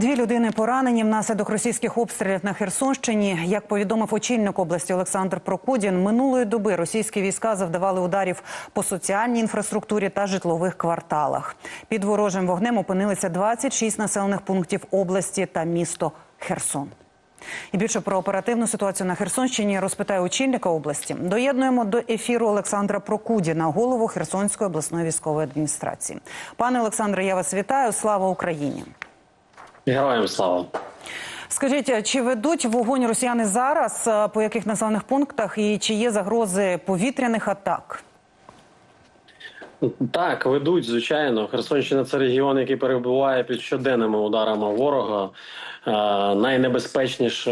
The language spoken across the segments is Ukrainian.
Дві людини поранені внаслідок російських обстрілів на Херсонщині. Як повідомив очільник області Олександр Прокудін, минулої доби російські війська завдавали ударів по соціальній інфраструктурі та житлових кварталах. Під ворожим вогнем опинилися 26 населених пунктів області та місто Херсон. І більше про оперативну ситуацію на Херсонщині розпитає очільника області. Доєднуємо до ефіру Олександра Прокудіна, голову Херсонської обласної військової адміністрації. Пане Олександре, я вас вітаю. Слава Україні! Героям слава. Скажіть, чи ведуть вогонь росіяни зараз е, по яких населених пунктах і чи є загрози повітряних атак? Так, ведуть, звичайно. Херсонщина це регіон, який перебуває під щоденними ударами ворога. Е, найнебезпечніше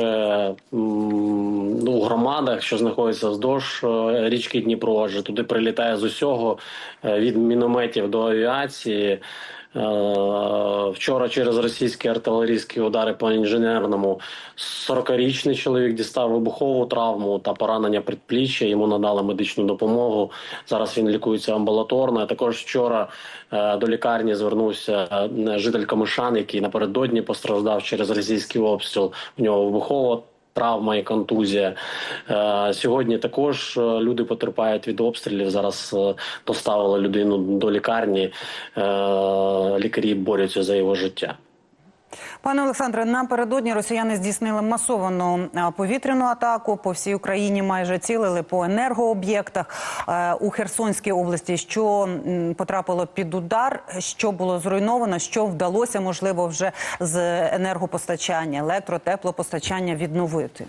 м, ну, у громадах, що знаходяться вздовж е, річки Дніпро, адже туди прилітає з усього е, від мінометів до авіації. Е, Вчора через російські артилерійські удари по інженерному 40-річний чоловік дістав вибухову травму та поранення предпліччя. Йому надали медичну допомогу. Зараз він лікується амбулаторно. Також вчора е, до лікарні звернувся е, житель Камишан, який напередодні постраждав через російський обстріл. У нього вибухова травма і контузія. Е, Сьогодні також е, люди потерпають від обстрілів. Зараз е, доставили людину до лікарні. Лікарі борються за його життя. Пане Олександре, напередодні росіяни здійснили масовану е, повітряну атаку по всій Україні. Майже цілили по енергооб'єктах Е, у Херсонській області. Що потрапило під удар, що було зруйновано, що вдалося можливо вже з енергопостачання, електро, теплопостачання відновити.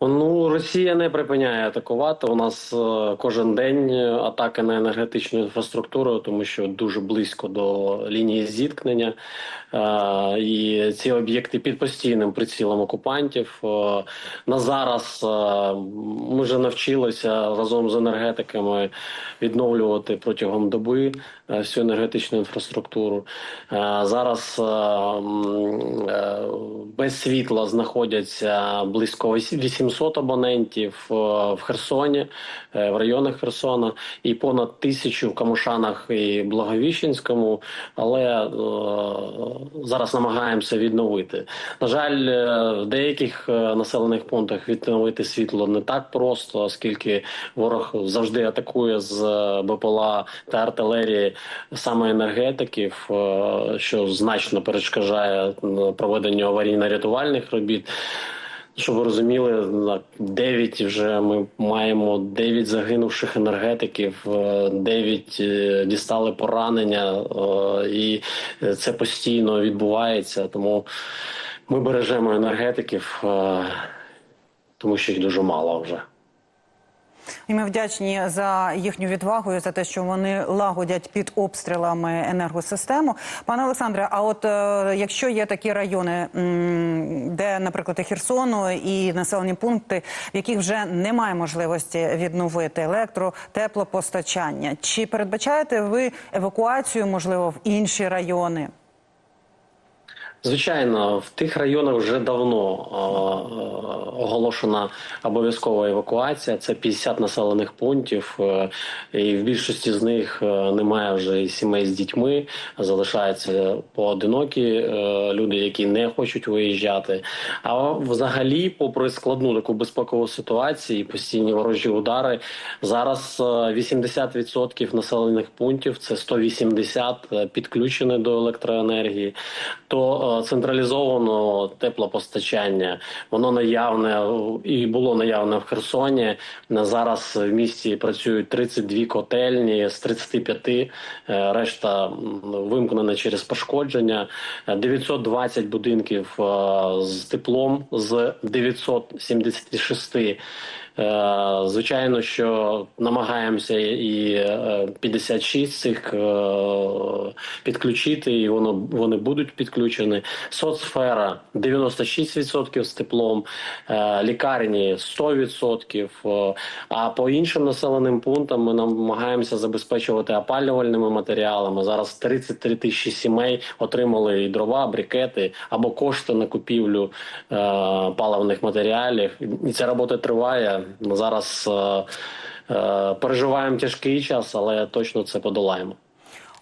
Ну, Росія не припиняє атакувати. У нас е, кожен день атаки на енергетичну інфраструктуру, тому що дуже близько до лінії зіткнення. Е, і ці об'єкти під постійним прицілом окупантів. Е, на зараз е, ми вже навчилися разом з енергетиками відновлювати протягом доби е, всю енергетичну інфраструктуру. Е, зараз е, е, без світла знаходяться близько 800 абонентів е, в Херсоні, е, в районах Херсона, і понад тисячу в Камушанах і Благовіщенському. Але е, зараз намагаємося відновити. На жаль, е, в деяких населених пунктах відновити світло не так просто, оскільки ворог завжди атакує з БПЛА та артилерії саме енергетиків, що значно перешкоджає проведенню аварійно-рятувальних робіт. Щоб ви розуміли, на 9 вже ми маємо 9 загинувших енергетиків, 9 дістали поранення, е, і це постійно відбувається. Тому ми бережемо енергетиків, е, тому що їх дуже мало вже. І ми вдячні за їхню відвагу і за те, що вони лагодять під обстрілами енергосистему. Пане Олександре, а от е, якщо є такі райони, де, наприклад, Херсону і населені пункти, в яких вже немає можливості відновити електро, теплопостачання, чи передбачаєте ви евакуацію, можливо, в інші райони? Звичайно, в тих районах вже давно оголошена обов'язкова евакуація. Це 50 населених пунктів, е, і в більшості з них е, немає вже сімей з дітьми. Залишаються поодинокі е, люди, які не хочуть виїжджати. А взагалі, попри складну таку безпекову ситуацію, постійні ворожі удари, зараз е, 80% населених пунктів це 180 е, підключені до електроенергії. То централізованого теплопостачання воно наявне і було наявне в Херсоні. Зараз в місті працюють 32 котельні з 35, е, решта вимкнена через пошкодження. Е, 920 будинків е, з теплом з 976 Е, Звичайно, що намагаємося і е, 56 цих е, підключити, і воно вони будуть підключені. Соцсфера 96% з теплом, е, лікарні 100%. е, А по іншим населеним пунктам ми намагаємося забезпечувати опалювальними матеріалами. Зараз 33 тисячі сімей отримали і дрова, брикети або кошти на купівлю е, паливних матеріалів. І ця робота триває. Зараз е, е, переживаємо тяжкий час, але точно це подолаємо.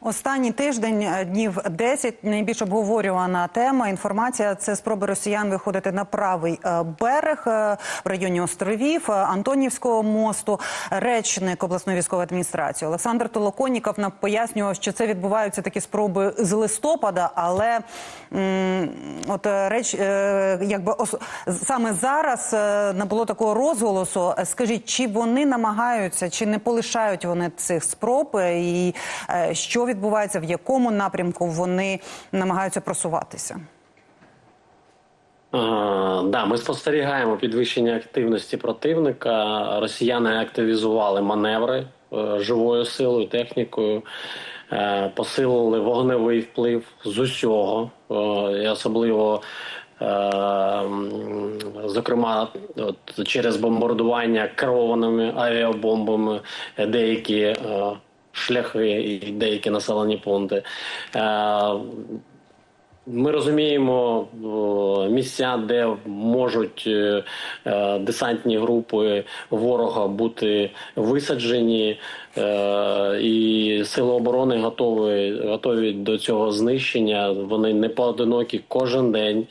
Останній тиждень е, днів 10 найбільш обговорювана тема. Інформація це спроби росіян виходити на правий е, берег е, в районі островів Антонівського мосту. Речник обласної військової адміністрації Олександр Толоконіков нам пояснював, що це відбуваються такі спроби з листопада, але от реч, е, якби саме зараз е, не було такого розголосу. Скажіть, чи вони намагаються, чи не полишають вони цих спроб, і що відбувається, в якому напрямку вони намагаються просуватися? Е, Да, ми спостерігаємо підвищення активності противника. Росіяни активізували маневри е, живою силою, технікою, е, посилили вогневий вплив з усього, і особливо. Зокрема, от, через бомбардування керованими авіабомбами деякі е, шляхи і деякі населені пункти. Е, ми розуміємо місця, де можуть е, е, десантні групи ворога бути висаджені, і сили оборони готові, готові до цього знищення. Вони не поодинокі кожен день.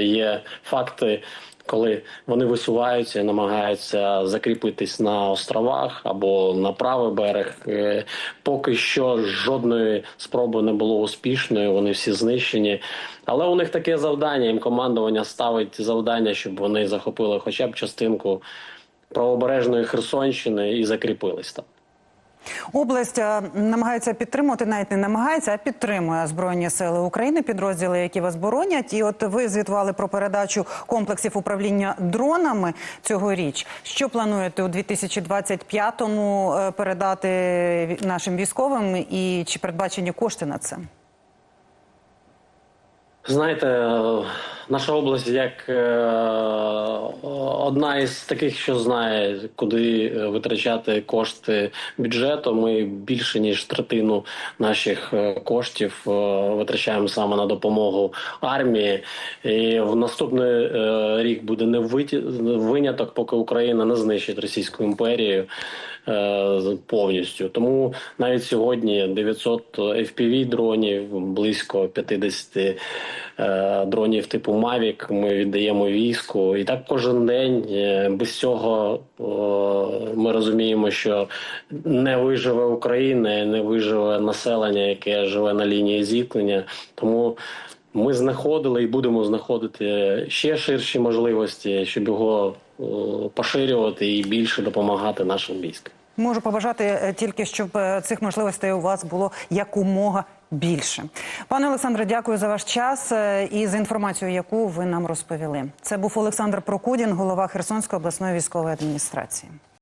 Є факти. Коли вони висуваються і намагаються закріпитись на островах або на правий берег, Е, поки що жодної спроби не було успішною. Вони всі знищені. Але у них таке завдання. Їм командування ставить завдання, щоб вони захопили хоча б частинку правобережної Херсонщини і закріпились там. Область е, намагається підтримувати, навіть не намагається, а підтримує збройні сили України, підрозділи, які вас боронять. І от ви звітували про передачу комплексів управління дронами цьогоріч. Що плануєте у 2025-му е, передати нашим військовим, і чи передбачені кошти на це? Знаєте, наша область як е, одна із таких, що знає, куди е, витрачати кошти бюджету. Ми більше ніж третину наших е, коштів витрачаємо саме на допомогу армії. І в наступний рік буде не виняток, поки Україна не знищить Російську імперію повністю. Тому навіть сьогодні 900 FPV дронів, близько 50 е, дронів типу Mavic ми віддаємо війську. І так кожен день Е, без цього е, ми розуміємо, що не виживе Україна, не виживе населення, яке живе на лінії зіткнення. Тому ми знаходили і будемо знаходити ще ширші можливості, щоб його е, поширювати і більше допомагати нашим військам. Можу побажати е, тільки, щоб е, цих можливостей у вас було якомога більше. Пане Олександре, дякую за ваш час е, і за інформацію, яку ви нам розповіли. Це був Олександр Прокудін, голова Херсонської обласної військової адміністрації.